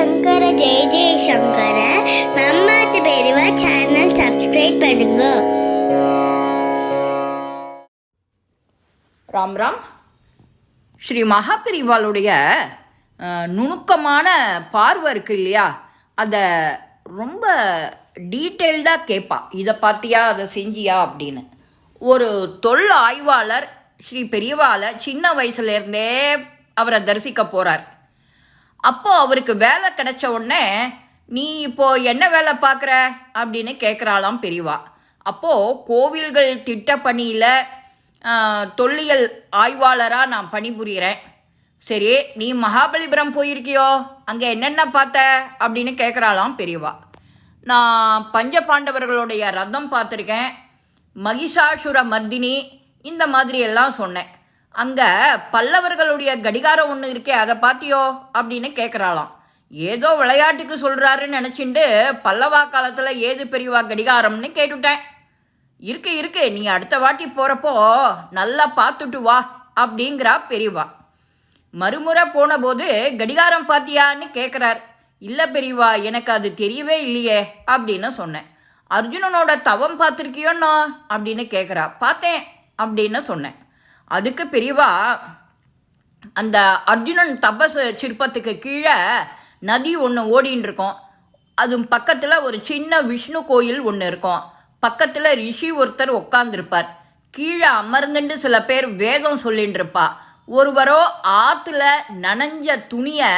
சங்கர ஜெய ஜெய சங்கர நம்மாத்து பெரியவா channel subscribe பண்ணுங்க ராம் ராம் ஸ்ரீ மகாபிரிவாளுடைய நுணுக்கமான பார்வை இருக்கு இல்லையா அதை ரொம்ப டீட்டெயில்டாக கேட்பா இதை பார்த்தியா அதை செஞ்சியா அப்படின்னு ஒரு தொல் ஆய்வாளர் ஸ்ரீ பெரியவாளை சின்ன வயசுலேருந்தே அவரை தரிசிக்க போகிறார் அப்போ அவருக்கு வேலை கிடைச்ச உடனே நீ இப்போ என்ன வேலை பார்க்குற? அப்படின்னு கேட்குறாளாம் பெரியவா. அப்போது கோவில்கள் திட்டப்பணியில் தொல்லியல் ஆய்வாளராக நான் பணிபுரிகிறேன் சரி நீ மகாபலிபுரம் போயிருக்கியோ? அங்கே என்னென்ன பார்த்த? அப்படின்னு கேட்குறாளாம் பெரியவா. நான் பஞ்ச பாண்டவர்களுடைய ரதம் பார்த்துருக்கேன். மகிஷாசுர மர்தினி இந்த மாதிரி எல்லாம் சொன்னேன். அங்கே பல்லவர்களுடைய கடிகாரம் ஒன்று இருக்கே அதை பார்த்தியோ? அப்படின்னு கேட்குறாளாம் ஏதோ விளையாட்டுக்கு சொல்கிறாருன்னு நினச்சிண்டு பல்லவா காலத்தில் ஏது பெரியவா கடிகாரம்னு கேட்டுட்டேன். இருக்கு இருக்கு நீ அடுத்த வாட்டி போகிறப்போ நல்லா பார்த்துட்டு வா அப்படிங்கிறா பெரியவா. மறுமுறை போனபோது கடிகாரம் பார்த்தியான்னு கேட்குறார் இல்லை பெரியவா எனக்கு அது தெரியவே இல்லையே அப்படின்னு சொன்னேன். அர்ஜுனனோட தவம் பார்த்துருக்கியோன்னோ அப்படின்னு கேட்குறா பார்த்தேன் அப்படின்னு சொன்னேன். அதுக்கு பெரியவா அந்த அர்ஜுனன் தபஸ் சிற்பத்துக்கு கீழே நதி ஒன்று ஓடின்னு இருக்கும். அது பக்கத்தில் ஒரு சின்ன விஷ்ணு கோயில் ஒன்று இருக்கும். பக்கத்தில் ரிஷி ஒருத்தர் உட்காந்துருப்பார் கீழே அமர்ந்துட்டு சில பேர் வேதம் சொல்லின்னு இருப்பா ஒருவரோ ஆற்றுல நனைஞ்ச துணியை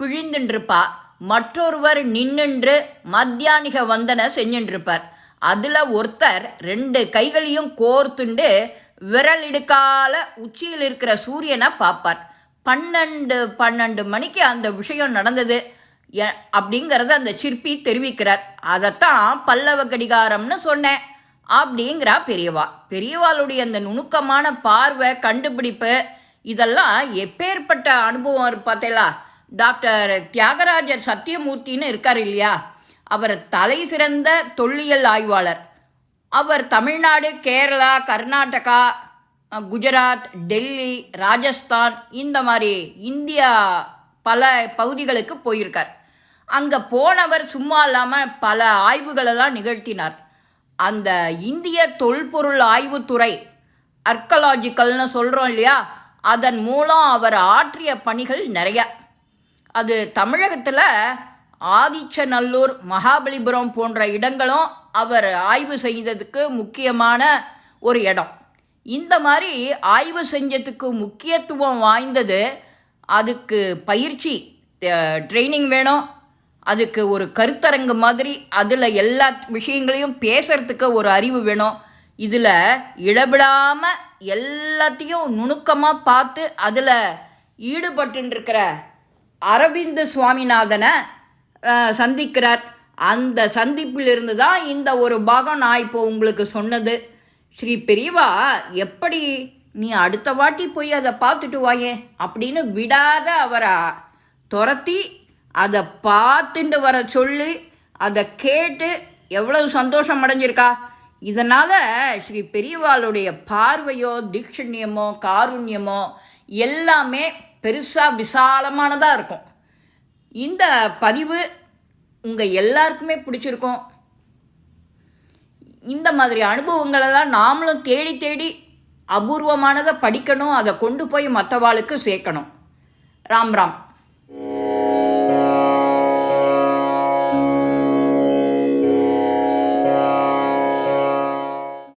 பிழிந்துன்றிருப்பா மற்றொருவர் நின்னுன்று மத்தியானிக வந்தனை செஞ்சுட்டு இருப்பார் அதில் ஒருத்தர் ரெண்டு கைகளையும் கோர்த்துண்டு விரல் இடுக்கால உச்சியில் இருக்கிற சூரியனை பார்ப்பார். பன்னெண்டு பன்னெண்டு மணிக்கு அந்த விஷயம் நடந்தது. எ- அப்படிங்கிறத அந்த சிற்பி தெரிவிக்கிறார். அதைத்தான் பல்லவ கடிகாரம்னு சொன்னேன். அப்படிங்கிறா பெரியவா. பெரியவாளுடைய அந்த நுணுக்கமான பார்வை கண்டுபிடிப்பு இதெல்லாம் எப்பேற்பட்ட அனுபவம் பார்த்தேலா பார்த்தீங்களா டாக்டர் தியாகராஜர் சத்தியமூர்த்தின்னு இருக்கார் இல்லையா? அவர் தலை சிறந்த தொல்லியல் ஆய்வாளர். அவர் தமிழ்நாடு கேரளா கர்நாடகா குஜராத் டெல்லி ராஜஸ்தான் இந்த மாதிரி இந்தியா பல பகுதிகளுக்கு போயிருக்கார். அங்கே போனவர் சும்மா இல்லாமல் பல ஆய்வுகளெல்லாம் நிகழ்த்தினார். அந்த இந்திய தொல்பொருள் ஆய்வுத்துறை அர்க்கலாஜிக்கல்னு சொல்கிறோம் இல்லையா? அதன் மூலம் அவர் ஆற்றிய பணிகள் நிறையா. அது தமிழகத்தில் ஆதிச்சநல்லூர் மகாபலிபுரம் போன்ற இடங்களும் அவர் ஆய்வு செய்ததுக்கு முக்கியமான ஒரு இடம். இந்த மாதிரி ஆய்வு செஞ்சதுக்கு முக்கியத்துவம் வாய்ந்தது அதுக்கு பயிற்சி ட்ரைனிங் வேணும். அதுக்கு ஒரு கருத்தரங்கு மாதிரி அதில் எல்லா விஷயங்களையும் பேசுறதுக்கு ஒரு அறிவு வேணும். இதில் இடபடாமல் எல்லாத்தையும் நுணுக்கமாக பார்த்து அதில் ஈடுபட்டுருக்கிற அரவிந்த் சுவாமிநாதனை சந்திக்கிறார். அந்த சந்திப்பிலிருந்து தான் இந்த ஒரு பாகம் நான் இப்போ உங்களுக்கு சொன்னது. ஸ்ரீ பெரியவா எப்படி நீ அடுத்த வாட்டி போய் அதை பார்த்துட்டு வாயே? அப்படின்னு விடாத அவரை துரத்தி அதை பார்த்துட்டு வர சொல்லி அதை கேட்டு எவ்வளவு சந்தோஷம் அடைஞ்சிருக்கா? இதனால் ஸ்ரீ பெரியவாளுடைய பார்வையோ தீட்சண்யமோ காருண்யமோ எல்லாமே பெருசாக விசாலமானதாக இருக்கும். இந்த பதிவு உங்கள் எல்லாருக்குமே பிடிச்சிருக்கும். இந்த மாதிரி அனுபவங்களெல்லாம் நாமளும் தேடி தேடி அபூர்வமானதை படிக்கணும் அதை கொண்டு போய் மற்றவாளுக்கு சேர்க்கணும். ராம் ராம்.